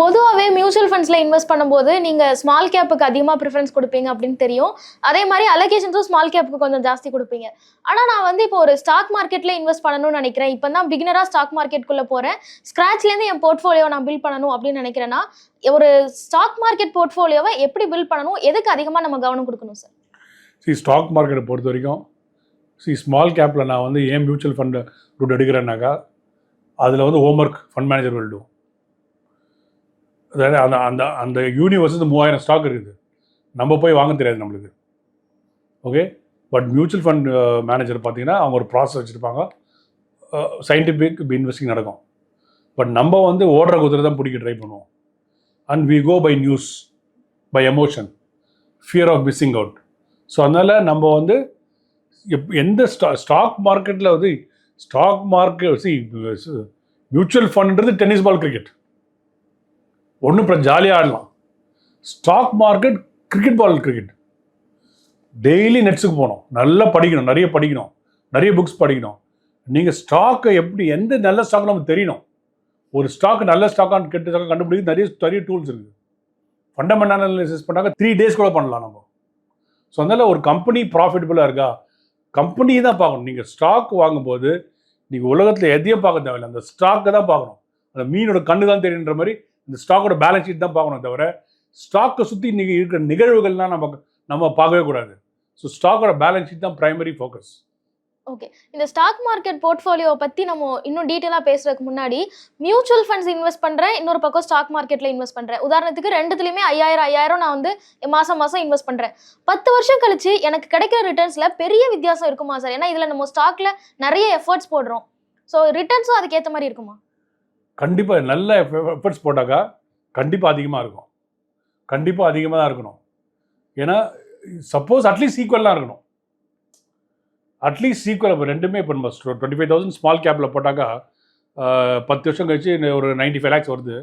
பொதுவாகவே mutual ஃபண்ட்ஸில் invest பண்ணும்போது நீங்கள் ஸ்மால் கேப்புக்கு அதிகமாக ப்ரிஃபரன்ஸ் கொடுப்பீங்க அப்படின்னு தெரியும். அதே மாதிரி அலோகேஷன்ஸும் ஸ்மால் கேப்புக்கு கொஞ்சம் ஜாஸ்தி கொடுப்பீங்க. ஆனால் நான் வந்து இப்போ ஒரு ஸ்டாக் மார்க்கெட்டில் இன்வெஸ்ட் பண்ணணும்னு நினைக்கிறேன். இப்போ தான் பிகினராக ஸ்டாக் மார்க்கெட்டுக்குள்ளே போகிறேன் ஸ்க்ராட்ச்லேருந்து என் போர்ட்ஃபோலியோ நான் பில்ட் பண்ணணும் அப்படின்னு நினைக்கிறேன்னா ஒரு ஸ்டாக் மார்க்கெட் போர்ட்ஃபோலியோவை எப்படி பில்ட் பண்ணணும்? எதுக்கு அதிகமாக நம்ம கவனம் கொடுக்கணும் சார் சி ஸ்டாக் மார்க்கெட்டை பொறுத்த வரைக்கும் சி ஸ்மால் கேப்பில் நான் வந்து ஏன் மியூச்சுவல் ஃபண்டு ரூட் எடுக்கிறேன்னாக்கா அதில் வந்து ஹோம்ஒர்க் ஃபண்ட் மேனேஜர் விடுவோம் அதாவது அந்த அந்த அந்த யூனிவர்ஸ் வந்து மூவாயிரம் ஸ்டாக் இருக்குது. நம்ம போய் வாங்க தெரியாது நம்மளுக்கு. Okay but mutual fund manager பார்த்தீங்கன்னா அவங்க ஒரு ப்ராசஸ் வச்சுருப்பாங்க. சயின்டிஃபிக் இன்வெஸ்டிங் நடக்கும். பட் நம்ம வந்து ஓடுற குதிரை தான் பிடிக்க ட்ரை பண்ணுவோம். And we go by news by emotion fear of missing out so அதனால் நம்ம வந்து எப் எந்த ஸ்டா ஸ்டாக் மார்க்கெட்டில் வந்து ஸ்டாக் மார்க்கெட் சி மியூச்சுவல் ஃபண்டுன்றது டென்னிஸ் பால் கிரிக்கெட் ஒன்றும் இப்போ ஜாலியாக ஆடலாம். Stock market cricket ball cricket daily நெட்ஸுக்கு போகணும். நல்லா படிக்கணும். நிறைய படிக்கணும். நிறைய புக்ஸ் படிக்கணும். நீங்கள் ஸ்டாக்கை எப்படி எந்த நல்ல ஸ்டாக் நமக்கு தெரியணும். ஒரு ஸ்டாக் நல்ல ஸ்டாக்கான்னு கெட்ட ஸ்டாக் கண்டுபிடிக்க நிறைய நிறைய டூல்ஸ் இருக்குது ஃபண்டமெண்டல் அனாலிசிஸ் பண்ணாக்க த்ரீ டேஸ் கூட பண்ணலாம் நம்ம. ஸோ அதனால் ஒரு கம்பெனி ப்ராஃபிட்டபுளாக இருக்கா? கம்பெனி தான் பார்க்கணும். நீங்கள் ஸ்டாக் வாங்கும்போது நீங்கள் உலகத்தில் எதையும் பார்க்க தேவையில்லை. அந்த ஸ்டாக்கை தான் பார்க்கணும். அந்த மீனோட கண்ணு தான் தெரியுன்ற மாதிரி இந்த ஸ்டாக்கோட பேலன்ஸ் ஷீட் தான் பார்க்கணும் தவிர ஸ்டாக்கை சுற்றி இன்றைக்கி இருக்கிற நிகழ்வுகள்லாம் நம்ம நம்ம பார்க்கவே கூடாது. ஸோ ஸ்டாக்கோட பேலன்ஸ் ஷீட் தான் ப்ரைமரி ஃபோக்கஸ் ஓகே இந்த ஸ்டாக் மார்க்கெட் போர்ட்ஃபோலியோ பற்றி நம்ம இன்னும் டீட்டெயிலாக பேசுறதுக்கு முன்னாடி மியூச்சுவல் ஃபண்ட்ஸ் இன்வெஸ்ட் பண்ணுறேன் இன்னொரு பக்கம் ஸ்டாக் மார்க்கெட்டில் இன்வெஸ்ட் பண்ணுறேன் உதாரணத்துக்கு ரெண்டுத்துலையுமே ஐயாயிரம் ஐயாயிரம் நான் வந்து மாதம் மாதம் இன்வெஸ்ட் பண்ணுறேன் பத்து வருஷம் கழிச்சு எனக்கு கிடைக்கிற ரிட்டர்ன்ஸில் பெரிய வித்தியாசம் இருக்குமா சார் ஏன்னா இதில் நம்ம ஸ்டாக்ல நிறைய எஃபர்ட்ஸ் போடுறோம். ஸோ ரிட்டர்ன்ஸும் அதுக்கேற்ற மாதிரி இருக்குமா? கண்டிப்பாக நல்ல எஃபர்ட்ஸ் போட்டாக்கா கண்டிப்பாக அதிகமாக இருக்கும் கண்டிப்பாக அதிகமாக தான் இருக்கணும். ஏன்னா சப்போஸ் அட்லீஸ்ட் ஈக்குவலாக இருக்கணும். அட்லீஸ்ட் ஈக்குவல் இப்போ ரெண்டுமே இப்போ நம்ம டுவெண்ட்டி ஃபைவ் தௌசண்ட் ஸ்மால் கேப்பில் போட்டாக்கா பத்து வருஷம் கழிச்சு ஒரு நைன்ட்டி ஃபைவ் லேக்ஸ் வருது.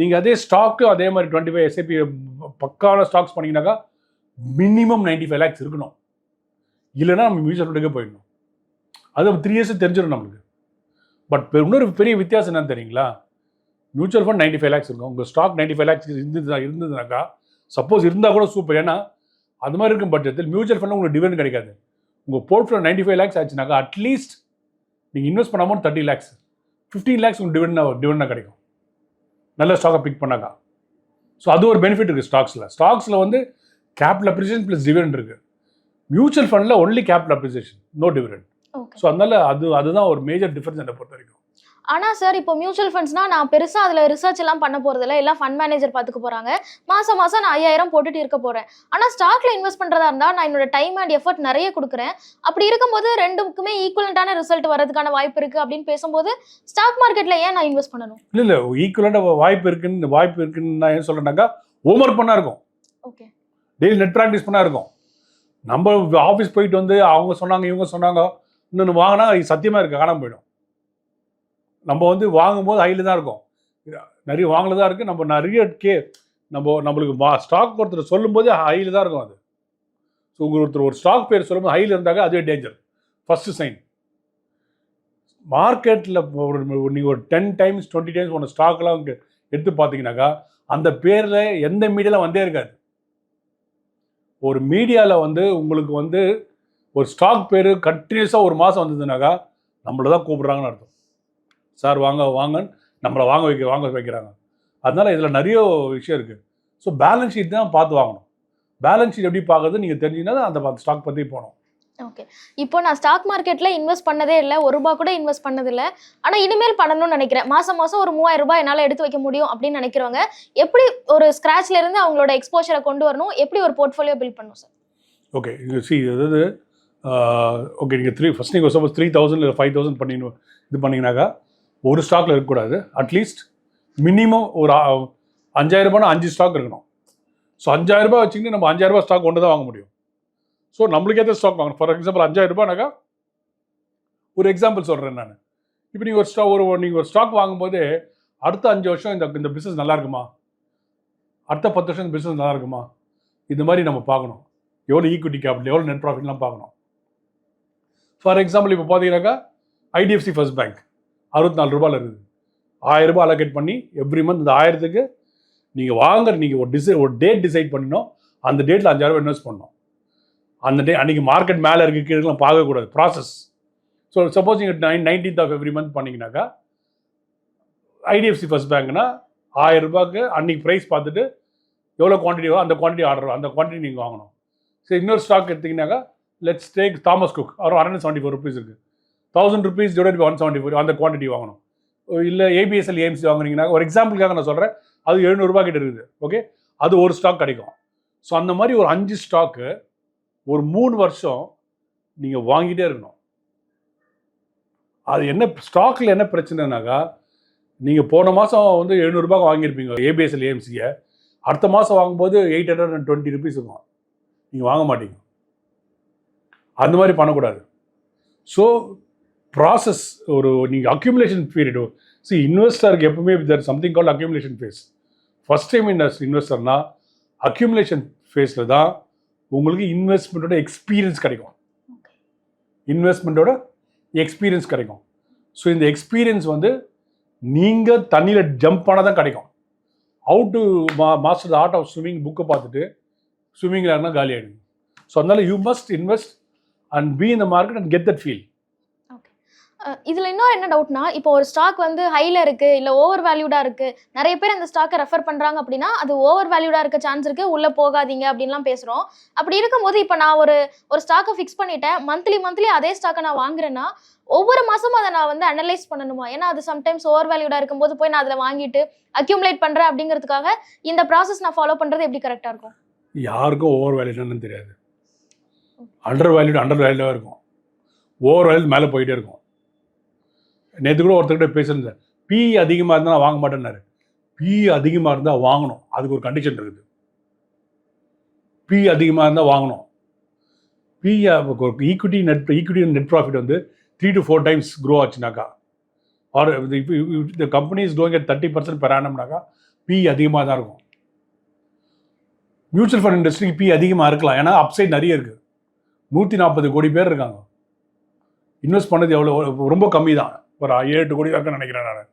நீங்கள் அதே ஸ்டாக்கு அதே மாதிரி டுவெண்ட்டி ஃபைவ் எஸ்ஐபி பக்கான ஸ்டாக்ஸ் பண்ணிங்கனாக்கா மினிமம் நைன்ட்டி ஃபைவ் லேக்ஸ் இருக்கணும். இல்லைன்னா நம்ம மியூச்சுவல் ஃபண்டுக்கே போயிடணும். அது த்ரீ இயர்ஸ் தெரிஞ்சிடும் நம்மளுக்கு. பட் இன்னொரு பெரிய வித்தியாசம் என்னன்னு தெரியுங்களா? Mutual fund ninety five lakhs இருக்கும். உங்கள் ஸ்டாக் நைன்ட்டி ஃபைவ் லேக்ஸ் இருந்தது இருந்ததுனாக்கா சப்போஸ் இருந்தால் கூட சூப்பர் ஏன்னா அது மாதிரி இருக்கும் பட்சத்தில் மியூச்சுவல் ஃபண்டில் உங்களுக்கு டிவெண்ட் கிடைக்காது. உங்கள் போர்ட்ஃபோலியோ நைன்ட்டி ஃபைவ் லேக்ஸ் ஆச்சுனாக்கா அட்லீஸ்ட் நீங்கள் இன்வெஸ்ட் பண்ண amount thirty lakhs fifteen lakhs உங்களுக்கு டிவிடெண்ட் டிவிடெண்டாக கிடைக்கும். நல்ல ஸ்டாக்கை பிக் பண்ணாக்கா. ஸோ அது ஒரு பெனிஃபிட் இருக்குது ஸ்டாக்ஸில் ஸ்டாக்ஸில் வந்து கேபிட்டல் அப்ரிசியேஷன் ப்ளஸ் டிவிடெண்ட் இருக்குது மியூச்சுவல் ஃபண்டில் only capital appreciation no dividend so அதனால அது அதுதான் ஒரு மேஜர் டிஃபரன்ஸ் என்னை பொறுத்த வரைக்கும் ஆனால் சார் இப்போ மியூச்சுவல் ஃபண்ட்ஸ்னா நான் பெருசாக அதில் ரிசர்ச் எல்லாம் பண்ண போகிறதில்ல எல்லாம் ஃபண்ட் மேனேஜர் பார்த்துக்க போகிறாங்க மாதம் மாதம் நான் ஐயாயிரம் போட்டுட்டு இருக்க போகிறேன் ஆனால் ஸ்டாக்ல இன்வெஸ்ட் பண்ணுறதா இருந்தால் நான் என்னோட டைம் அண்ட் எஃபர்ட் நிறைய கொடுக்குறேன். அப்படி இருக்கும்போது ரெண்டுக்குமே ஈக்குவலண்டான ரிசல்ட் வரதுக்கான வாய்ப்பு இருக்குது அப்படின்னு பேசும்போது ஸ்டாக் மார்க்கெட்டில் ஏன் நான் இன்வெஸ்ட் பண்ணணும்? இல்லை இல்லை ஈக்குவலாக வாய்ப்பு இருக்குன்னு வாய்ப்பு இருக்குன்னு நான் ஏன் சொல்கிறேன்னாக்கா ஹோம்ஒர்க் பண்ணா இருக்கும். ஓகே டெய்லி நெட் ப்ராக்டிஸ் பண்ணா இருக்கும். நம்ம ஆஃபீஸ் போயிட்டு வந்து அவங்க சொன்னாங்க இவங்க சொன்னாங்க இன்னொன்று வாங்கினா அது சத்தியமாக இருக்குது காணாம போயிடும். நம்ம வந்து வாங்கும்போது ஹையில் தான் இருக்கும். நிறைய வாங்கல தான் இருக்குது நம்ம நிறைய கே நம்ம நம்மளுக்கு மா ஸ்டாக் ஒருத்தர் சொல்லும்போதே ஹையில் தான் இருக்கும் அது. ஸோ உங்கள் ஒருத்தர் ஒரு ஸ்டாக் பேர் சொல்லும்போது ஹையில் இருந்தாங்க அதுவே டேஞ்சர் ஃபஸ்ட்டு சைன் மார்க்கெட்டில் ஒரு நீங்கள் ஒரு டென் டைம்ஸ் டுவெண்ட்டி டைம்ஸ் ஒன்று ஸ்டாக்லாம் எடுத்து பார்த்தீங்கன்னாக்கா அந்த பேரில் எந்த மீடியாவில் வந்தே இருக்காது. ஒரு மீடியாவில் வந்து உங்களுக்கு வந்து ஒரு ஸ்டாக் பேர் கண்டினியூஸாக ஒரு மாதம் வந்ததுனாக்கா நம்மளை தான் கூப்பிடுறாங்கன்னு அர்த்தம். சார் வாங்க வாங்கன்னு நம்மளை வாங்க வைக்க வாங்க வைக்கிறாங்க. அதனால் இதில் நிறைய விஷயம் இருக்குது ஸோ பேலன்ஸ் ஷீட் தான் பார்த்து வாங்கணும். பேலன்ஸ் ஷீட் எப்படி பார்க்குறது நீங்கள் தெரிஞ்சிங்கன்னா அந்த ஸ்டாக் பற்றி போகணும். ஓகே இப்போ நான் ஸ்டாக் மார்க்கெட்டில் இன்வெஸ்ட் பண்ணதே இல்லை ஒரு ரூபா கூட இன்வெஸ்ட் பண்ணதில்லை ஆனால் இனிமேல் பண்ணணும்னு நினைக்கிறேன். மாதம் மாதம் ஒரு மூவாயிரம் ரூபாய் என்னால் எடுத்து வைக்க முடியும் அப்படின்னு நினைக்கிறவங்க எப்படி ஒரு ஸ்க்ராட்ச்ல இருந்து அவங்களோட எக்ஸ்போஷரை கொண்டு வரணும்? எப்படி ஒரு போர்ட்ஃபோலியோ பில்ட் பண்ணணும் சார் ஓகே சி அதாவது ஓகே நீங்கள் த்ரீ ஃபஸ்ட் நீங்கள் சப்போஸ் த்ரீ தௌசண்ட் இல்லை ஃபைவ் தௌசண்ட் பண்ணி இது பண்ணிங்கனாக்கா ஒரு ஸ்டாக்கில் இருக்கக்கூடாது. அட்லீஸ்ட் மினிமம் ஒரு அஞ்சாயிரரூபானா அஞ்சு ஸ்டாக் இருக்கணும். ஸோ அஞ்சாயிரரூபா வச்சுக்கிட்டு நம்ம அஞ்சாயிரரூபா ஸ்டாக் ஒன்று தான் வாங்க முடியும். ஸோ நம்மளுக்கு ஏற்ற ஸ்டாக் வாங்கணும். ஃபார் எக்ஸாம்பிள் அஞ்சாயிரரூபானாக்கா ஒரு எக்ஸாம்பிள் சொல்கிறேன் நான். இப்போ நீங்கள் ஒரு ஸ்டா ஒரு நீங்கள் ஒரு ஸ்டாக் வாங்கும்போது அடுத்த அஞ்சு வருஷம் இந்த இந்த பிஸ்னஸ் நல்லா இருக்குமா? அடுத்த பத்து வருஷம் இந்த பிஸ்னஸ் நல்லா இருக்குமா? இந்த மாதிரி நம்ம பார்க்கணும். எவ்வளோ ஈக்விட்டி கேபிட்டல் எவ்வளோ நெட் ப்ராஃபிட்லாம் பார்க்கணும். ஃபார் எக்ஸாம்பிள் இப்போ பார்த்தீங்கன்னாக்கா ஐடிஎஃப்சி ஃபர்ஸ்ட் பேங்க் அறுபத்தி நாலு ரூபாயில் இருக்குது. ஆயிரம் ரூபாய் அலோகேட் பண்ணி எவ்ரி மந்த் இந்த ஆயிரத்துக்கு நீங்கள் வாங்குற நீங்கள் ஒரு டிசை ஒரு டேட் டிசைட் பண்ணினோம். அந்த டேட்டில் அஞ்சாயிரம் ரூபாய் இன்வெஸ்ட் பண்ணணும் அந்த டே அன்றைக்கி மார்க்கெட் மேலே இருக்க கீழே பார்க்கக்கூடாது. ப்ராசஸ் ஸோ சப்போஸ் நீங்கள் nine nineteenth of every month பண்ணிங்கனாக்கா IDFC first பேங்க்னா ஆயிரம் ரூபாய்க்கு அன்றைக்கி ப்ரைஸ் பார்த்துட்டு எவ்வளோ குவான்டிட்டி அந்த குவான்டிட்டி ஆர்டர் அந்த குவான்டிட்டி நீங்கள் வாங்கணும். சரி இன்னொரு ஸ்டாக் எடுத்திங்கனாக்கா லெட்ஸ் டேக் தாமஸ் குக் அவர் ஹண்ட்ரட் செவன்ட்டி ஃபோர் ருபீஸ் இருக்குது thousand rupees divide one seventy four அந்த குவான்டிட்டி வாங்கணும். இல்லை ஏபிஎஸ்எல் ஏஎம்சி வாங்குனீங்கன்னா ஒரு எக்ஸாம்பிளுக்காக நான் சொல்கிறேன் அது எழுநூறுபா கிட்ட இருக்குது. ஓகே அது ஒரு ஸ்டாக் கிடைக்கும். ஸோ அந்த மாதிரி ஒரு அஞ்சு ஸ்டாக்கு ஒரு மூணு வருஷம் நீங்கள் வாங்கிட்டே இருக்கணும். அது என்ன ஸ்டாக்கில் என்ன பிரச்சனைனாக்கா நீங்கள் போன மாதம் வந்து எழுநூறுபா வாங்கியிருப்பீங்க ஏபிஎஸ்எல் ஏஎம்சியை அடுத்த மாதம் வாங்கும்போது eight hundred and twenty rupees இருக்கும். நீங்கள் வாங்க மாட்டீங்க. அந்த மாதிரி பண்ணக்கூடாது. ஸோ ப்ராசஸ் ஒரு நீங்கள் அக்யூமுலேஷன் பீரியட் சி இன்வெஸ்டருக்கு எப்பவுமே there something call accumulation phase first time invest இன்வெஸ்டர்னா accumulation ஃபேஸில் தான் உங்களுக்கு இன்வெஸ்ட்மெண்ட்டோட எக்ஸ்பீரியன்ஸ் கிடைக்கும். இன்வெஸ்ட்மெண்ட்டோட எக்ஸ்பீரியன்ஸ் கிடைக்கும். ஸோ இந்த எக்ஸ்பீரியன்ஸ் வந்து நீங்கள் தண்ணியில் ஜம்ப் பண்ணால் தான் கிடைக்கும். ஹவு டு மா மாஸ்டர் ஆர்ட் ஆஃப் ஸ்விம்மிங் புக்கை பார்த்துட்டு ஸ்விம்மிங்கில் இருந்தால் காலி ஆகிடுங்க ஸோ அதனால you must invest and be the market and get that feel இதுல இன்னொரு என்ன டவுட்னா இப்போ ஒரு ஸ்டாக் வந்து ஹைல இருக்கு இல்ல ஓவர் வேல்யூடா இருக்கு. நிறைய பேர் அந்த ஸ்டாக்கை ரெஃபர் பண்றாங்க அப்படின்னா அது ஓவர் வேல்யூடா இருக்க சான்ஸ் இருக்கு உள்ள போகாதீங்க அப்படின்லாம் பேசுறோம். அப்படி இருக்கும்போது இப்போ நான் ஒரு ஒரு ஸ்டாக்கை ஃபிக்ஸ் பண்ணிட்டேன் மந்த்லி மந்த்லி அதே ஸ்டாக்கை நான் வாங்குறேன்னா ஒவ்வொரு மாசமும் அதை நான் வந்து அனலைஸ் பண்ணணுமா? ஏன்னா அது சம்டைம்ஸ் ஓவர் வேல்யூடா இருக்கும்போது போய் நான் அதில் வாங்கிட்டு அக்யூமுலேட் பண்றேன் அப்படிங்கிறதுக்காக இந்த ப்ராசஸ் நான் ஃபாலோ பண்றது எப்படி கரெக்டா இருக்கும்? யாருக்கும் ஓவர் வேல்யூன்னு தெரியாது. அண்டர் வேல்யூடு அண்டர் வேல்யூடாக இருக்கும். ஓவர் வேல்யூ மேலே போயிட்டே இருக்கும். நேற்று கூட ஒருத்தர்கிட்ட பேசியிருந்தேன். பி அதிகமாக இருந்தால் நான் வாங்க மாட்டேன்னாரு. பி அதிகமாக இருந்தால் வாங்கணும். அதுக்கு ஒரு கண்டிஷன் இருக்குது. பி அதிகமாக இருந்தால் வாங்கணும். P equity net equity net profit வந்து three to four times grow ஆச்சுனாக்கா R இந்த company is at thirty percent per ஆனம்னாக்கா P அதிகமாக தான் இருக்கும். மியூச்சுவல் ஃபண்ட் இண்டஸ்ட்ரிக்கு பி அதிகமாக இருக்கலாம். ஏன்னா அப்சைட் நிறைய இருக்குது நூற்றி நாற்பது கோடி பேர் இருக்காங்க. இன்வெஸ்ட் பண்ணது எவ்வளோ ரொம்ப கம்மி தான் ஒரு ஏழு எட்டு கோடி தான் நினைக்கிறேன் நான்.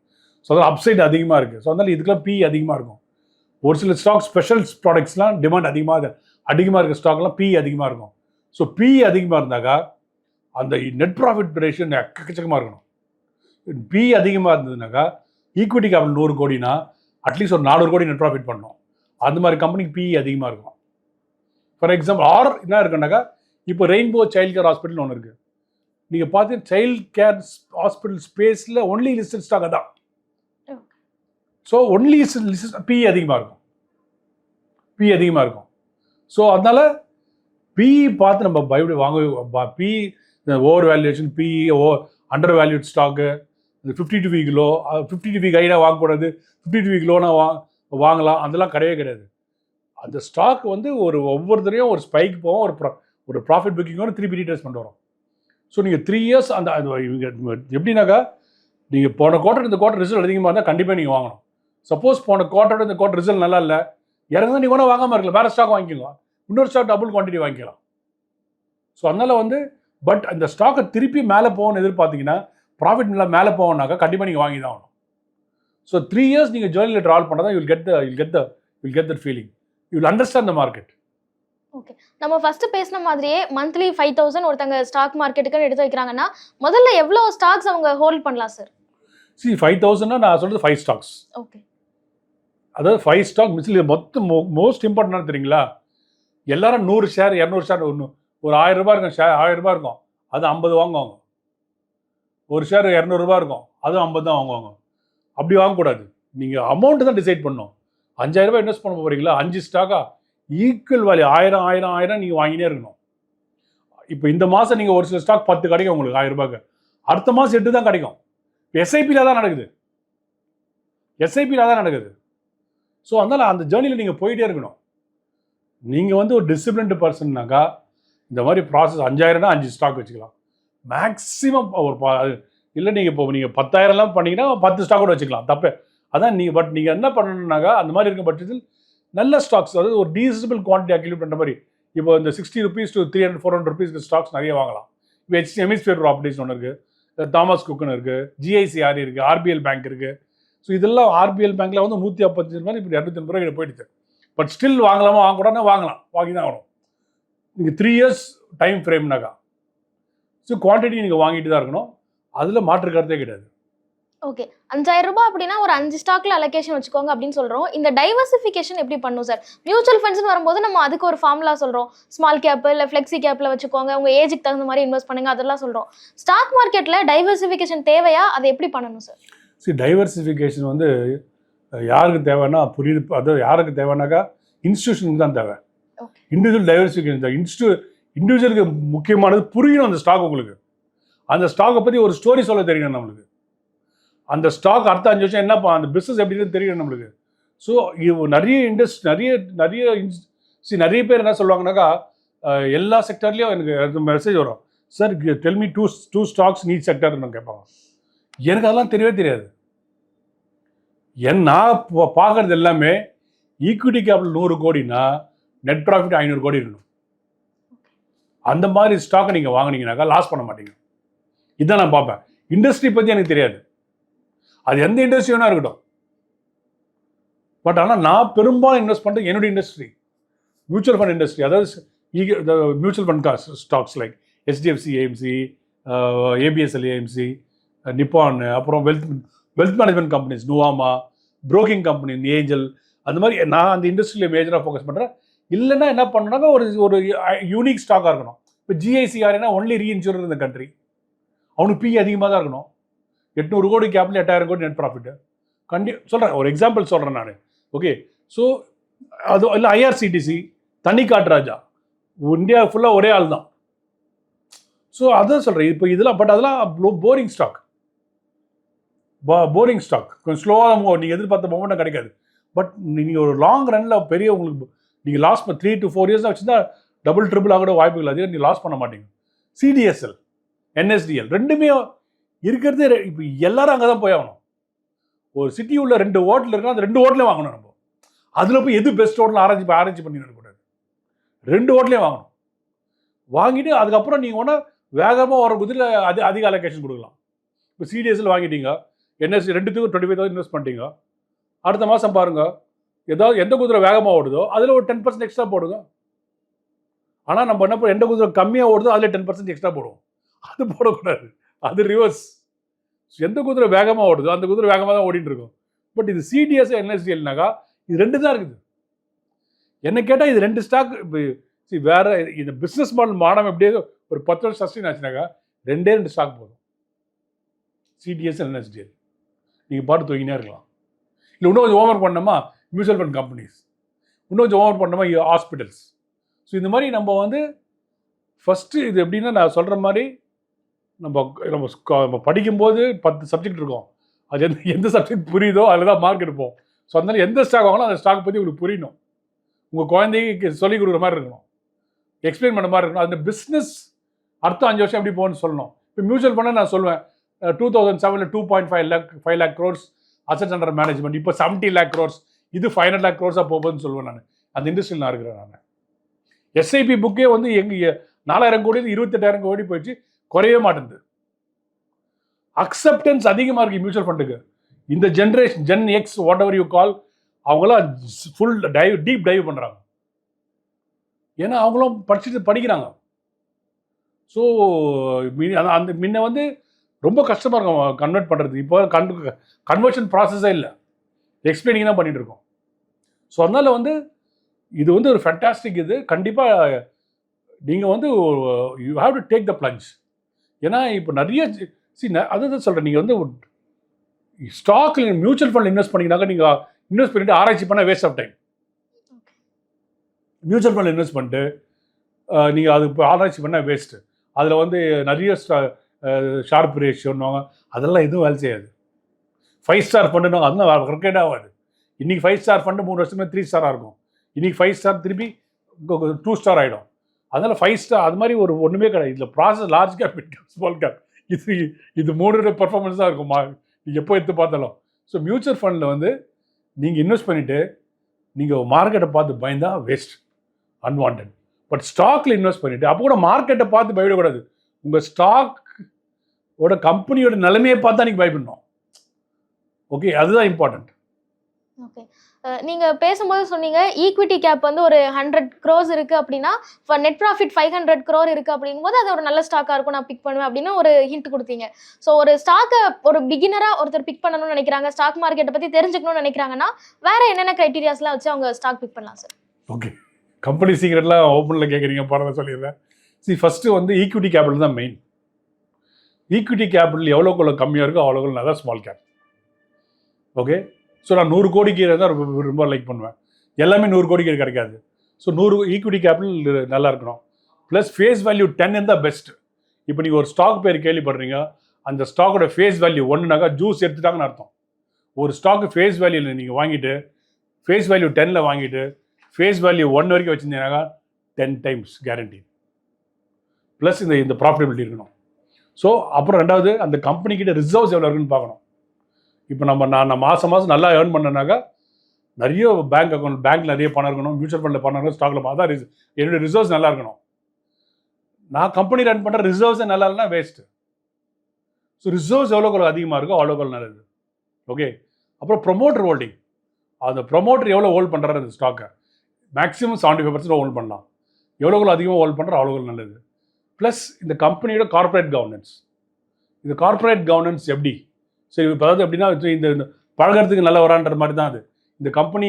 ஸோ அதனால் அப்சைட் அதிகமாக இருக்குது ஸோ அதனால் இதுக்கெல்லாம் பி அதிகமாக இருக்கும். ஒரு சில ஸ்டாக் ஸ்பெஷல் ப்ராடக்ட்ஸ்லாம் டிமாண்ட் அதிகமாக அதிகமாக இருக்க ஸ்டாக்லாம் பி அதிகமாக இருக்கும். ஸோ பி அதிகமாக இருந்தாக்கா அந்த நெட் ப்ராஃபிட் ரேஷியோ எக்கச்சக்கமாக இருக்கணும். பி அதிகமாக இருந்ததுனாக்கா ஈக்விட்டி கேபிட்டல் நூறு கோடினா அட்லீஸ்ட் ஒரு நானூறு கோடி நெட் ப்ராஃபிட் பண்ணணும். அந்த மாதிரி கம்பெனிக்கு பி அதிகமாக இருக்கும். ஃபார் எக்ஸாம்பிள் ஆர் என்ன இருக்குன்னாக்கா இப்போ ரெயின்போ சைல்ட் கேர் ஹாஸ்பிட்டல் ஒன்று இருக்குது நீங்கள் பார்த்து சைல்ட் கேர் ஹாஸ்பிட்டல் ஸ்பேஸில் ஒன்லி லிஸ்டட் ஸ்டாக் அதான். ஸோ ஒன்லி லிஸ்ட் பி அதிகமாக இருக்கும். பி அதிகமாக இருக்கும். ஸோ அதனால் பி பார்த்து நம்ம பயப்படி வாங்க பி ஓவர் வேல்யூவேஷன் பி ஓ அண்டர் வேல்யூட் ஸ்டாக்கு இந்த fifty two week low fifty two week ஹைடாக வாங்கக்கூடாது ஃபிஃப்டி டூ வீக் லோனா வா வாங்கலாம் அதெல்லாம் கிடையவே கிடையாது. அந்த ஸ்டாக் வந்து ஒரு ஒவ்வொருத்தரையும் ஒரு ஸ்பைக் போவோம் ஒரு ப்ரா ஒரு ப்ராஃபிட் புக்கிங்கோட திருப்பி ரீட்ரேஸ் பண்ணிட்டு வரோம். ஸோ நீங்கள் த்ரீ இயர்ஸ் அந்த அது இவங்க எப்படின்னாக்கா நீங்கள் போன குவார்டர் இந்த குவார்டர் ரிசல்ட் அதிகமாக இருந்தால் கண்டிப்பாக நீங்கள் வாங்கணும். சப்போஸ் போன குவார்டரோட இந்த குவார்டர் ரிசல்ட் நல்லா இல்லை இறங்குதான் நீங்கள் கூட வாங்காமல் இருக்கலாம். வேறு ஸ்டாக் வாங்கிக்கோங்க. இன்னொரு ஸ்டாக் டபுள் குவான்டிட்டி வாங்கிக்கலாம். ஸோ அதனால் வந்து பட் அந்த ஸ்டாக்கை திருப்பி மேலே போகணும்னு எதிர்பார்த்தீங்கன்னா ப்ராஃபிட் நல்லா மேலே போகணுன்னாக்கா கண்டிப்பாக நீங்கள் வாங்கி தான் ஆகணும். ஸோ த்ரீ இயர்ஸ் நீங்கள் ஜேர்னியில் ட்ராவல் பண்ணால் தான் you'll get the you'll get the you'll get that feeling you'll understand the market நம்ம ஃபர்ஸ்ட் பேசின மாதிரியே மந்த்லி ஃபைவ் தௌசண்ட் ஒருத்தங்க ஸ்டாக் மார்க்கெட்டுக்குன்னு எடுத்து வைக்கிறாங்கன்னா முதல்ல எவ்வளோ ஸ்டாக்ஸ் அவங்க ஹோல்ட் பண்ணலாம் சார் சி ஃபைவ் தௌசண்ட்னா நான் சொல்கிறது ஃபைவ் ஸ்டாக்ஸ் ஓகே அதாவது ஃபைவ் ஸ்டாக் மிஸ்ல மொத்தம் மோஸ்ட் இம்பார்ட்டன்ட் தெரியுங்களா? எல்லாரும் நூறு ஷேர் இரநூறு ஷேர் ஒன்று ஒரு ஆயிரம் ரூபாய் இருக்கும் ஷேர் ஆயிரம் ரூபாய் இருக்கும். அது ஐம்பது வாங்குவாங்க. ஒரு ஷேர் இரநூறுபா இருக்கும். அதுவும் ஐம்பது தான் வாங்குவாங்க. அப்படி வாங்கக்கூடாது. நீங்கள் அமௌண்ட் தான் டிசைட் பண்ணணும். அஞ்சாயிரம் ரூபாய் இன்வெஸ்ட் பண்ண போகிறீங்களா அஞ்சு ஸ்டாக்கா ஈக்குவல் வேல்யூ ஆயிரம் ஆயிரம் ஆயிரம் நீங்கள் வாங்கினே இருக்கணும். இப்போ இந்த மாதம் நீங்கள் ஒரு சில ஸ்டாக் பத்து கிடைக்கும் உங்களுக்கு ஆயிரம் ரூபாய்க்கு. அடுத்த மாதம் எட்டு தான் கிடைக்கும். எஸ்ஐபியில் தான் நடக்குது. எஸ்ஐபியில் தான் நடக்குது. ஸோ அதனால் அந்த ஜேர்னியில் நீங்கள் போயிட்டே இருக்கணும். நீங்கள் வந்து ஒரு டிசிப்ளின்டு பர்சன்னாக்கா இந்த மாதிரி ப்ராசஸ் அஞ்சாயிரம்னா அஞ்சு ஸ்டாக் வச்சுக்கலாம். மேக்ஸிமம் ஒரு பா இல்லை நீங்கள் இப்போ நீங்கள் பத்தாயிரம்லாம் பண்ணீங்கன்னா பத்து ஸ்டாக் கூட வச்சுக்கலாம். தப்பே. அதான் நீங்கள் பட் நீங்கள் என்ன பண்ணணுன்னாக்கா அந்த மாதிரி இருக்க பட்சத்தில் நல்ல ஸ்டாக்ஸ் அதாவது ஒரு டீசபிள் குவான்டிட்டி அக்யூட் பண்ணுற மாதிரி. இப்போ இந்த sixty rupees to three hundred four hundred ருபீஸ்க்கு ஸ்டாக்ஸ் நிறைய வாங்கலாம். இப்போ ஹெச் எமிஸ்பியர் ப்ராப்பர்ட்டிஸ் ஒன்று இருக்குது தாமஸ் குக்குன்னு இருக்குது ஜிஐசிஆர் இருக்குது ஆர்பிஎல் பேங்க் இருக்குது ஸோ இதெல்லாம் ஆர்பிஎல் பேங்க்கில் வந்து நூற்றி ஐம்பத்தஞ்சு ரூபாய் இப்போ இரநூத்தி ரூபாய் போயிடுச்சு. பட் ஸ்டில் வாங்கலாமா? வாங்கக்கூடாதுன்னா வாங்கலாம். வாங்கி தான் ஆகணும். நீங்கள் த்ரீ இயர்ஸ் டைம் ஃப்ரேம்னாக்கா ஸோ குவான்டிட்டி நீங்கள் வாங்கிட்டு தான் இருக்கணும். அதில் மாற்று கருத்தே கிடையாது. ஓகே. அஞ்சாயிரம் ரூபாய் அப்படின்னா ஒரு அஞ்சு ஸ்டாக்ல அலோகேஷன் வச்சுக்கோங்க அப்படின்னு சொல்றோம். இந்த டைவர்சிஃபிகேஷன் எப்படி பண்ணும் சார்? மியூச்சுவல் ஃபண்ட்ஸ்னு வரும்போது நம்ம அதுக்கு ஒரு ஃபார்முலா சொல்றோம். ஸ்மால் கேப் இல்ல ஃபிளெக்ஸி கேப்ல வச்சுக்கோங்க. உங்க ஏஜுக்கு தகுந்த மாதிரி இன்வெஸ்ட் பண்ணுங்க. அதெல்லாம் சொல்றோம். ஸ்டாக் மார்க்கெட்ல டைவர்சிஃபிகேஷன் தேவையா? அதை எப்படி பண்ணணும் சார்? சரி டைவர்சிஃபிகேஷன் வந்து யாருக்கு தேவைன்னா புரியுது அது யாருக்கு தேவைன்னாக்கா இன்ஸ்டியூஷனுக்கு தான் தேவை. இண்டிவிஜுவல் டைவர்சிஃபிகேஷன் தான் இன்ஸ்டியூ இண்டிவிஜுவலுக்கு முக்கியமானது புரியணும் அந்த ஸ்டாக் உங்களுக்கு. அந்த ஸ்டாக்கை பற்றி ஒரு ஸ்டோரி சொல்ல தெரியணும் நம்மளுக்கு. அந்த ஸ்டாக் அடுத்த அஞ்சு வருஷம் என்ன பா- அந்த பிஸ்னஸ் எப்படின்னு தெரியணும் நம்மளுக்கு. ஸோ நிறைய இண்டஸ்ட் நிறைய நிறைய சி நிறைய பேர் என்ன சொல்லுவாங்கனாக்கா எல்லா செக்டர்லேயும் எனக்கு மெசேஜ் வரும். Sir tell me two two stocks need செக்டர்னு கேட்பாங்க. எனக்கு அதெல்லாம் தெரியவே தெரியாது. என் நான் பார்க்கறது எல்லாமே ஈக்விட்டி கேபிட்டல் நூறு கோடினா நெட் ப்ராஃபிட் ஐநூறு கோடி இருக்கணும். அந்த மாதிரி ஸ்டாக்கை நீங்கள் வாங்குனீங்கனாக்கா லாஸ் பண்ண மாட்டீங்க. இதான் நான் பார்ப்பேன். இண்டஸ்ட்ரி பற்றி எனக்கு தெரியாது. அது எந்த இண்டஸ்ட்ரி வேணா இருக்கட்டும். பட் ஆனால் நான் பெரும்பாலும் இன்வெஸ்ட் பண்ணுறது என்னுடைய இண்டஸ்ட்ரி மியூச்சுவல் ஃபண்ட் இண்டஸ்ட்ரி அதாவது mutual fund cause stocks like HDFC AMC ABSL AMC Nippon அப்புறம் wealth wealth management companies Nuvama broking company Angel அந்த மாதிரி நான் அந்த இண்டஸ்ட்ரியில் மேஜராக ஃபோக்கஸ் பண்ணுறேன் இல்லைன்னா என்ன பண்ணாங்க ஒரு ஒரு யூனிக் ஸ்டாக்காக இருக்கணும். இப்போ ஜிஐசிஆர்னா ஒன்லி ரீஇன்சூரர் இந்த கண்ட்ரி அவனுக்கு பி அதிகமாக தான் இருக்கணும். எட்நூறு கோடி கேபிட்டல் எட்டாயிரம் கோடி நெட் ப்ராஃபிட் கண்டி சொல்கிறேன் ஒரு எக்ஸாம்பிள் சொல்கிறேன் நான். ஓகே ஸோ அது இல்லை ஐஆர்சிடிசி தனி காட்டுராஜா இந்தியா ஃபுல்லாக ஒரே ஆள் தான். ஸோ அதான் சொல்கிறேன் இப்போ இதெல்லாம் பட் அதெல்லாம் போரிங் ஸ்டாக் போரிங் ஸ்டாக் கொஞ்சம் ஸ்லோவாக நீங்கள் எதிர்பார்த்த மொமெண்ட்டும் கிடைக்காது. பட் நீங்கள் ஒரு லாங் ரனில் பெரிய உங்களுக்கு நீங்கள் loss three to four years வச்சுருந்தா டபுள் ட்ரிபிள் ஆக கூட வாய்ப்புகள் அதிகம் நீங்கள் லாஸ் பண்ண மாட்டீங்க. சிடிஎஸ்எல் என்எஸ்டிஎல் ரெண்டுமே இருக்கிறதே இப்போ எல்லாரும் அங்கே தான் போய் ஆகணும். ஒரு சிட்டி உள்ள ரெண்டு ஹோட்டல் இருக்குன்னா அந்த ரெண்டு ஹோட்டலே வாங்கணும் நம்ம. அதில் போய் எது பெஸ்ட் ஹோட்டல் ஆராய்ச்சி ஆராய்ச்சி பண்ணி கூடாது ரெண்டு ஹோட்டலையும் வாங்கணும். வாங்கிட்டு அதுக்கப்புறம் நீங்கள் ஒன்றா வேகமாக வர குதிரில் அது அதிக அலோகேஷன் கொடுக்கலாம். இப்போ சிடிஎஸ்எல் வாங்கிட்டீங்க. என்எஸ்சி ரெண்டுத்துக்கும் டுவெண்ட்டி ஃபைவ் தௌசண்ட் இன்வெஸ்ட் பண்ணிட்டீங்க. அடுத்த மாதம் பாருங்க. ஏதாவது எந்த குதிரை வேகமாக ஓடுதோ அதில் ஒரு டென் பர்சன்ட் எக்ஸ்ட்ரா போடுங்க. ஆனால் நம்ம என்ன பண்ண எந்த குதிரை கம்மியாக ஓடுதோ அதில் டென் பர்சன்ட் எக்ஸ்ட்ரா போடுவோம். அது போடக்கூடாது. அது ரிவர்ஸ் எந்த குதிரை வேகமாக ஓடுதோ அந்த குதிரை வேகமாக தான் ஓடிட்டு இருக்கும். பட் இது சிடிஎஸ் என்எஸ்டிஎல்னாக்கா இது ரெண்டு தான் இருக்குது. என்ன கேட்டால் இது ரெண்டு ஸ்டாக் இப்போ வேற இந்த பிஸ்னஸ் மாடல் மாடம் எப்படியே ஒரு பத்து வருஷம் சஸ்டெயின் ஆச்சுனாக்கா ரெண்டே ரெண்டு ஸ்டாக் போதும். சிடிஎஸ் என்எஸ்டிஎல் நீங்கள் பாட்டு தூங்கினே இருக்கலாம். இல்லை இன்னும் கொஞ்சம் ஓவர் பண்ணோமா மியூச்சுவல் ஃபண்ட் கம்பெனிஸ் இன்னும் கொஞ்சம் ஓவர் பண்ணோமா ஹாஸ்பிட்டல்ஸ் ஸோ இந்த மாதிரி நம்ம வந்து ஃபஸ்ட்டு இது எப்படின்னா நான் சொல்கிற மாதிரி நம்ம நம்ம நம்ம படிக்கும்போது பத்து சப்ஜெக்ட் இருக்கும். அது எந்த எந்த சப்ஜெக்ட் புரியுதோ அதில் தான் மார்க் எடுப்போம். ஸோ அதனால் எந்த ஸ்டாக் வாங்கலாம் அந்த ஸ்டாக் பற்றி உங்களுக்கு புரியணும். உங்கள் குழந்தைக்கு சொல்லிக் கொடுக்குற மாதிரி இருக்கணும். எக்ஸ்பிளைன் பண்ண மாதிரி இருக்கணும். அந்த பிஸ்னஸ் அடுத்த அஞ்சு வருஷம் எப்படி போகணும்னு சொல்லணும். இப்போ மியூச்சுவல் ஃபண்டை நான் சொல்லுவேன். டூ தௌசண்ட் செவனில் two point five lakh five lakh crores asset under management இப்போ செவன்ட்டி லேக் க்ரோர்ஸ் இது ஃபைவ் ஹண்ட்ரட் லேக் க்ரோர்ஸாக போகுதுன்னு சொல்லுவேன் நான். அந்த இண்டஸ்ட்ரியில் நான் இருக்கிறேன் நான். எஸ்ஐபி புக்கே வந்து எங்கள் நாலாயிரம் கோடி இருபத்தெட்டாயிரம் கோடி போயிடுச்சு. குறையவே மாட்டேங்குது அக்செப்டன்ஸ் அதிகமாக இருக்குது மியூச்சுவல் ஃபண்டுக்கு இந்த generation gen X whatever you call அவங்களாம் ஃபுல் டைவ் டீப் டைவ் பண்ணுறாங்க ஏன்னா அவங்களும் படிச்சுட்டு படிக்கிறாங்க. ஸோ அந்த முன்ன வந்து ரொம்ப கஷ்டமாக இருக்கும் கன்வெர்ட் பண்ணுறது இப்போ கன் கன்வர்ஷன் ப்ராசஸே இல்லை. எக்ஸ்பிளைனிங் தான் பண்ணிட்டு இருக்கோம். ஸோ அதனால் வந்து இது வந்து ஒரு ஃபேண்டாஸ்டிக் இது. கண்டிப்பாக நீங்கள் வந்து you have to take the plunge ஏன்னா இப்போ நிறைய சி அதுதான் சொல்கிறேன் நீங்கள் வந்து ஸ்டாக்கில் மியூச்சுவல் ஃபண்ட் இன்வெஸ்ட் பண்ணீங்கன்னாக்கா நீங்கள் இன்வெஸ்ட் பண்ணிட்டு ஆராய்ச்சி பண்ண waste of time mutual fund invest பண்ணிட்டு நீங்கள் அது இப்போ ஆராய்ச்சி பண்ண வேஸ்ட்டு அதில் வந்து நிறைய ஷார்ப் ரேஷியோன்னுவாங்க அதெல்லாம் எதுவும் வேலை செய்யாது. ஃபைவ் ஸ்டார் ஃபண்டுன்னு அதுவும் ஒர்க்கேட் ஆகாது. இன்றைக்கி ஃபைவ் ஸ்டார் ஃபண்டு மூணு வருஷமே த்ரீ ஸ்டாராக இருக்கும். இன்றைக்கி ஃபைவ் ஸ்டார் திருப்பி டூ ஸ்டார் ஆகிடும் அதனால் ஃபைவ் ஸ்டார் அது மாதிரி ஒரு ஒன்றுமே கிடையாது. இதில் process large cap mid small cap இது இது மூணு பர்ஃபார்மன்ஸ் தான் இருக்கும் மா நீங்கள் எப்போ எடுத்து பார்த்தாலும். ஸோ மியூச்சுவல் ஃபண்டில் வந்து நீங்கள் இன்வெஸ்ட் பண்ணிவிட்டு நீங்கள் மார்க்கெட்டை பார்த்து பயந்தா வேஸ்ட் அன்வான்ட் பட் ஸ்டாக்ல இன்வெஸ்ட் பண்ணிட்டு அப்போ கூட மார்க்கெட்டை பார்த்து பயப்படக்கூடாது. உங்கள் ஸ்டாக் ஓட கம்பெனியோட நிலைமையை பார்த்து தான் நீங்கள் பயப்படணும். ஓகே அதுதான் இம்பார்ட்டன்ட் ஓகே நீங்கள் பேசும்போது சொன்னீங்க ஈக்விட்டி கேப் வந்து ஒரு ஹண்ட்ரட் க்ரோஸ் இருக்குது அப்படின்னா net profit five hundred crore இருக்குது அப்படிங்கும்போது அது ஒரு நல்ல ஸ்டாக்காக இருக்கும் நான் பிக் பண்ணுவேன் அப்படின்னு ஒரு ஹிண்ட் கொடுத்தீங்க. ஸோ ஒரு ஸ்டாக்கை ஒரு பிகினராக ஒருத்தர் பிக் பண்ணணும்னு நினைக்கிறாங்க ஸ்டாக் மார்க்கெட்டை பற்றி தெரிஞ்சுக்கணும்னு நினைக்கிறாங்கன்னா வேறு என்னென்ன க்ரைட்டீரியாஸ்லாம் வச்சு அவங்க ஸ்டாக் பிக் பண்ணலாம் சார் ஓகே கம்பெனி சீக்கிரட்லாம் ஓப்பனில் கேட்குறீங்க பாருங்க சொல்லிடுறேன். சி ஃபஸ்ட்டு வந்து ஈக்விட்டி கேபிட்டல் தான் மெயின் ஈக்விட்டி கேபிட்டல் எவ்வளோக்கு எவ்வளோ கம்மியாக இருக்கோ அவ்வளோக்குள்ள நல்லா ஸ்மால் கேப் ஓகே ஸோ நான் நூறு கோடி கீரை தான் ரொம்ப ரொம்ப லைக் பண்ணுவேன். எல்லாமே நூறு கோடி கீரை கிடைக்காது. ஸோ நூறு ஈக்விட்டி கேபிட்டல் நல்லா இருக்கணும். ப்ளஸ் ஃபேஸ் வேல்யூ டென் இருந்தால் பெஸ்ட் இப்போ நீங்கள் ஒரு ஸ்டாக் பேர் கேள்விப்படுறீங்க. அந்த ஸ்டாக்கோட ஃபேஸ் வேல்யூ ஒன்றுனாக்கா ஜூஸ் எடுத்துட்டாங்கன்னு அர்த்தம். ஒரு ஸ்டாக்கு ஃபேஸ் வேல்யூவில் நீங்கள் வாங்கிட்டு ஃபேஸ் வேல்யூ டென்னில் வாங்கிட்டு ஃபேஸ் வேல்யூ ஒன் வரைக்கும் வச்சுருந்தீங்கன்னாக்கா டென் டைம்ஸ் கேரண்டி ப்ளஸ் இந்த இந்த ப்ராஃபிட்டபிலிட்டி இருக்கணும். ஸோ அப்புறம் ரெண்டாவது அந்த கம்பெனிக்கிட்ட ரிசர்வ்ஸ் எவ்வளோ இருக்குன்னு பார்க்கணும். இப்போ நம்ம நான் நான் மாதம் மாதம் நல்லா ஏர்ன் பண்ணனாக்கா நிறைய பேங்க் அக்கௌண்ட் பேங்க் நிறைய பணம் இருக்கணும் மியூச்சுவல் ஃபண்டில் பணம் இருக்கணும் ஸ்டாக்கில் அதான் ரிஸ் என்னுடைய ரிசர்வ்ஸ் நல்லா இருக்கணும். நான் கம்பெனி ரன் பண்ணுற ரிசர்வ்ஸே நல்லா இல்லைனா வேஸ்ட்டு ஸோ ரிசர்வ்ஸ் எவ்வளோக்கு அதிகமாக இருக்கோ அவ்வளோக்கு நல்லது. ஓகே அப்புறம் ப்ரொமோட்டர் ஹோல்டிங் அந்த ப்ரொமோட்டர் எவ்வளோ ஹோல்ட் பண்ணுறாரு அந்த ஸ்டாக்கை maximum seventy five percent hold பண்ணலாம். எவ்வளோக்கு அதிகமாக ஹோல்ட் பண்ணுறோம் அவ்வளோக்கு நல்லது. ப்ளஸ் இந்த கம்பெனியோட கார்ப்பரேட் கவர்னன்ஸ் இந்த கார்ப்பரேட் கவர்னன்ஸ் எப்படி? சரி இப்போ அதாவது எப்படின்னா இந்த பழகிறதுக்கு நல்ல வரான்ற மாதிரி தான் அது இந்த கம்பெனி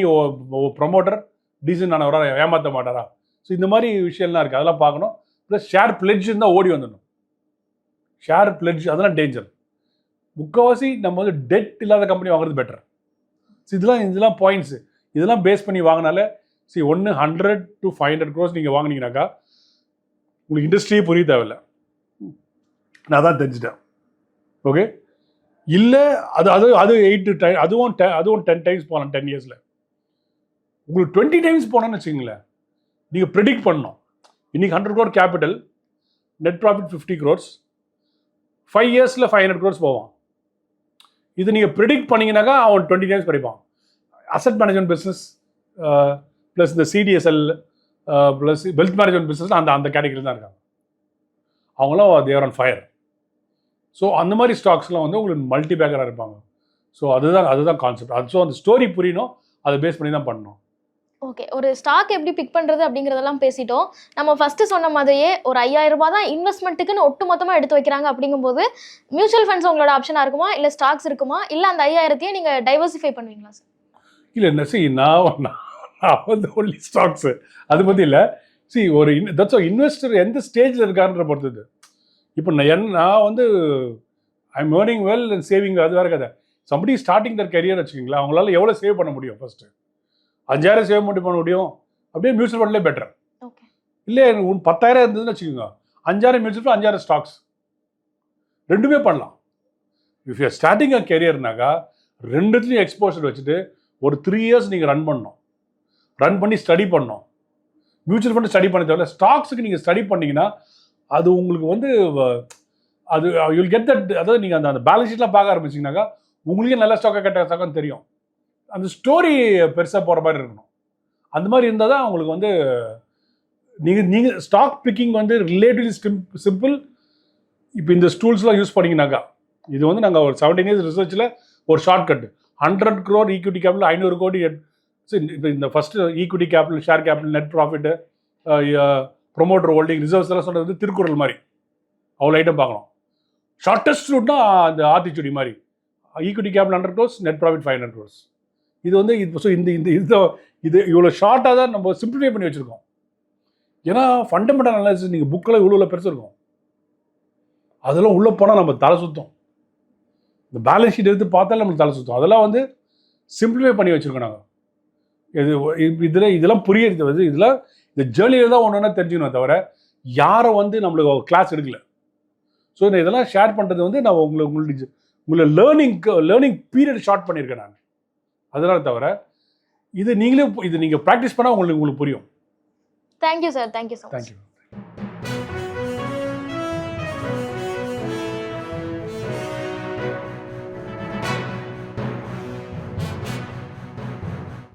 ப்ரொமோட்டர் டீசென்ட் ஆனவரா ஏமாற்ற மாட்டாரா? ஸோ இந்த மாதிரி விஷயம்லாம் இருக்குது அதெல்லாம் பார்க்கணும். ப்ளஸ் ஷேர் பிளெட்ஜ் இருந்தால் ஓடி வந்துடணும். ஷேர் பிளெட்ஜ் அதெல்லாம் டேஞ்சர் முக்கால்வாசி நம்ம வந்து டெட் இல்லாத கம்பெனி வாங்குறது பெட்டர் ஸோ இதெல்லாம் இதெல்லாம் பாயிண்ட்ஸு இதெல்லாம் பேஸ் பண்ணி வாங்கினாலே சரி ஒன்று hundred to five hundred crores நீங்கள் வாங்கினீங்கனாக்கா உங்களுக்கு இண்டஸ்ட்ரியே புரிய தேவையில்லை. நான் தான் தெரிஞ்சுட்டேன். ஓகே இல்லை அது அது அது எயிட் டைம் அதுவும் டெ அதுவும் டென் டைம்ஸ் போகலாம் டென் இயர்ஸில் உங்களுக்கு டுவெண்ட்டி டைம்ஸ் போனோன்னு வச்சுங்களேன் நீங்கள் ப்ரிடிக்ட் பண்ணணும். இன்னைக்கு hundred crore capital net profit fifty crores five இயர்ஸில் ஃபைவ் ஹண்ட்ரட் க்ரோர்ஸ் போவான். இது நீங்கள் ப்ரிடிக்ட் பண்ணீங்கன்னாக்கா அவன் டுவெண்ட்டி டைம்ஸ் படிப்பான். அசட் மேனேஜ்மெண்ட் பிஸ்னஸ் ப்ளஸ் இந்த CDSL plus wealth management business அந்த அந்த கேட்டகரி தான் இருக்காங்க. அவங்களாம் தேவர் ஆன் ஃபயர் ஸோ அந்த மாதிரி ஸ்டாக்ஸ்லாம் வந்து உங்களுக்கு மல்டி பேக்கராக இருப்பாங்க. ஸோ அதுதான் அதுதான் கான்செப்ட் அது ஸோ அந்த ஸ்டோரி புரியணும். அதை பேஸ் பண்ணி தான் பண்ணணும். ஓகே ஒரு ஸ்டாக் எப்படி பிக் பண்றது அப்படிங்கறதெல்லாம் பேசிட்டோம். நம்ம ஃபர்ஸ்ட் சொன்ன மாதிரியே ஒரு ஐயாயிரம் ரூபாய் தான் இன்வெஸ்ட்மெண்ட்டுக்குன்னு ஒட்டு மொத்தமா எடுத்து வைக்கிறாங்க அப்படிங்கும்போது மியூச்சுவல் ஃபண்ட்ஸ் உங்களோட ஆப்ஷனா இருக்குமா? இல்ல ஸ்டாக்ஸ் இருக்குமா? இல்ல அந்த ஐயாயிரத்தையும் நீங்க டைவர்சிஃபை பண்ணுவீங்களா சார் இல்லை என்ன சி நான் நான் நான் வந்து ஒன்லி ஸ்டாக்ஸு அது பற்றி இல்லை. சி ஒரு இன் தட்ஸ் இன்வெஸ்டர் எந்த ஸ்டேஜில் இருக்காருன்ற பொறுத்தது. இப்போ நான் என் நான் வந்து I am earning well and saving அது வேறு கதை. சம்படி ஸ்டார்டிங் தர் கரியர் வச்சுக்கிங்களேன். அவங்களால எவ்வளோ சேவ் பண்ண முடியும் ஃபஸ்ட்டு அஞ்சாயிரம் சேவ் மட்டும் பண்ண முடியும். அப்படியே மியூச்சுவல் ஃபண்ட்லேயே பெட்டர் இல்லை எனக்கு உன் பத்தாயிரம் இருந்ததுன்னு வச்சுக்கோங்க. அஞ்சாயிரம் மியூச்சுவல் ஃபண்ட் அஞ்சாயிரம் ஸ்டாக்ஸ் ரெண்டுமே பண்ணலாம். இஃப் யூ ஸ்டார்டிங் அ கெரியர்னாக்கா ரெண்டுத்துலையும் எக்ஸ்போஷர் வச்சுட்டு ஒரு த்ரீ இயர்ஸ் நீங்கள் ரன் பண்ணணும். ரன் பண்ணி ஸ்டடி பண்ணணும். மியூச்சுவல் ஃபண்ட் ஸ்டடி பண்ண தேவையில்ல. ஸ்டாக்ஸுக்கு நீங்கள் ஸ்டடி பண்ணீங்கன்னா அது உங்களுக்கு வந்து வ- அது யூல் கெட் தட் அதாவது நீங்கள் அந்த அந்த பேலன்ஸ் ஷீட்லாம் பார்க்க ஆரம்பிச்சிங்கனாக்கா உங்களுக்கே நல்ல ஸ்டாக்காக கெட்ட ஸ்டாக்கான்னு தெரியும். அந்த ஸ்டோரி பெருசாக போகிற மாதிரி இருக்கணும். அந்த மாதிரி இருந்தால் தான் உங்களுக்கு வந்து நீங்கள் நீங்கள் ஸ்டாக் பிக்கிங் வந்து ரிலேட்டிவ்லி சிம்பிள் இப்போ இந்த ஸ்டூல்ஸ்லாம் யூஸ் பண்ணீங்கன்னாக்கா இது வந்து நாங்கள் ஒரு செவன்டீன் இயர்ஸ் ரிசர்ச்சில் ஒரு short cut hundred crore equity capital ஐநூறு கோடி இப்போ இந்த first equity capital share capital net profit promoter holding reserves எல்லாம் சொன்னது வந்து திருக்குறள் மாதிரி. அவ்வளோ ஐட்டம் பார்க்கணும். ஷார்ட்டஸ்ட் ரூட்னா அந்த ஆத்திச்சுடி மாதிரி. Equity capital hundred crores net profit five hundred crores இது வந்து இது ஸோ இந்த இந்த இது இது இவ்வளோ ஷார்ட்டாக தான் நம்ம சிம்பிளிஃபை பண்ணி வச்சுருக்கோம். ஏன்னா ஃபண்டமெண்டல் அனாலிசிஸ் நீங்கள் புக்கில் இவ்வளோ பெருசு இருக்கும். அதெல்லாம் உள்ளே போனால் நம்ம தலை சுத்தம். இந்த பேலன்ஸ் ஷீட் எடுத்து பார்த்தாலும் நம்மளுக்கு தலை சுத்தம். அதெல்லாம் வந்து சிம்பிளிஃபை பண்ணி வச்சுருக்கோம் நாங்கள் இது இதில் இதெல்லாம் புரியறது வந்து இதில் இந்த ஜேர்னியில் தான் ஒன்று ஒன்றா தெரிஞ்சுக்கணும் தவிர யாரும் வந்து நம்மளுக்கு கிளாஸ் எடுக்கல. ஸோ இந்த இதெல்லாம் ஷேர் பண்ணுறது வந்து நான் உங்களுக்கு உங்களுக்கு உங்களை லேர்னிங்க்கு லேர்னிங் பீரியட் ஷார்ட் பண்ணியிருக்கேன் நான். அதனால தவிர இது நீங்களே இது நீங்கள் ப்ராக்டிஸ் பண்ணால் உங்களுக்கு உங்களுக்கு புரியும். Thank you sir thank you much thank you